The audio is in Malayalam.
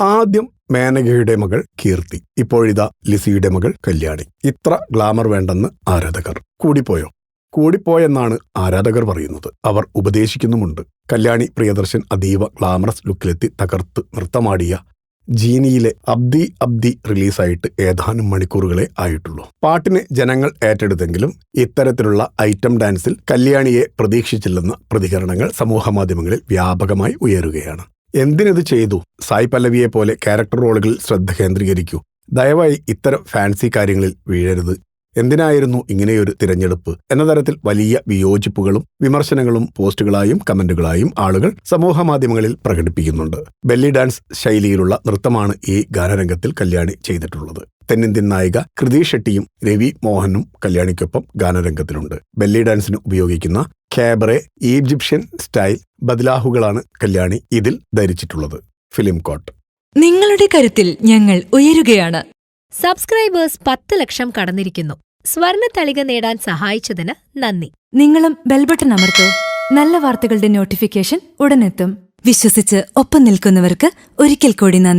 ആദ്യം മേനകയുടെ മകൾ കീർത്തി ഇപ്പോഴിതാ ലിസിയുടെ മകൾ കല്യാണി. ഇത്ര ഗ്ലാമർ വേണ്ടെന്ന് ആരാധകർ. കൂടിപ്പോയോ? കൂടിപ്പോയെന്നാണ് ആരാധകർ പറയുന്നത്. അവർ ഉപദേശിക്കുന്നുമുണ്ട്. കല്യാണി പ്രിയദർശൻ അതീവ ഗ്ലാമറസ് ലുക്കിലെത്തി തകർത്ത് നൃത്തമാടിയ ജീനിയിലെ അബ്ദി അബ്ദി റിലീസായിട്ട് ഏതാനും മണിക്കൂറുകളെ ആയിട്ടുള്ളൂ. പാട്ടിന് ജനങ്ങൾ ഏറ്റെടുത്തെങ്കിലും ഇത്തരത്തിലുള്ള ഐറ്റം ഡാൻസിൽ കല്യാണിയെ പ്രതീക്ഷിച്ചില്ലെന്ന പ്രതികരണങ്ങൾ സമൂഹമാധ്യമങ്ങളിൽ വ്യാപകമായി ഉയരുകയാണ്. എന്തിനിത് ചെയ്തു? സായി പല്ലവിയെ പോലെ ക്യാരക്ടർ റോളുകളിൽ ശ്രദ്ധ കേന്ദ്രീകരിക്കൂ. ദയവായി ഇത്തരം ഫാൻസി കാര്യങ്ങളിൽ വീഴരുത്. എന്തിനായിരുന്നു ഇങ്ങനെയൊരു തിരഞ്ഞെടുപ്പ്? എന്ന തരത്തിൽ വലിയ വിയോജിപ്പുകളും വിമർശനങ്ങളും പോസ്റ്റുകളായും കമന്റുകളായും ആളുകൾ സമൂഹമാധ്യമങ്ങളിൽ പ്രകടിപ്പിക്കുന്നുണ്ട്. ബെല്ലി ഡാൻസ് ശൈലിയിലുള്ള നൃത്തമാണ് ഈ ഗാനരംഗത്തിൽ കല്യാണി ചെയ്തിട്ടുള്ളത്. തെന്നിന്ത്യൻ നായിക കൃതി ഷെട്ടിയും രവി മോഹനും കല്യാണിക്കൊപ്പം ഗാനരംഗത്തിലുണ്ട്. ബെല്ലി ഡാൻസിന് ഉപയോഗിക്കുന്ന ക്യാബറെ ഈജിപ്ഷ്യൻ സ്റ്റൈൽ ബദലാഹുകളാണ് കല്യാണി ഇതിൽ ധരിച്ചിട്ടുള്ളത്. Film coat. നിങ്ങളുടെ കരുത്തിൽ ഞങ്ങൾ ഉയരുകയാണ്. സബ്സ്ക്രൈബേഴ്സ് പത്ത് ലക്ഷം കടന്നിരിക്കുന്നു. സ്വർണ തളിക നേടാൻ സഹായിച്ചതിന് നന്ദി. നിങ്ങളും ബെൽബട്ടൺ അമർത്തോ. നല്ല വാർത്തകളുടെ നോട്ടിഫിക്കേഷൻ ഉടനെത്തും. വിശ്വസിച്ച് ഒപ്പം നിൽക്കുന്നവർക്ക് ഒരിക്കൽ കൂടി നന്ദി.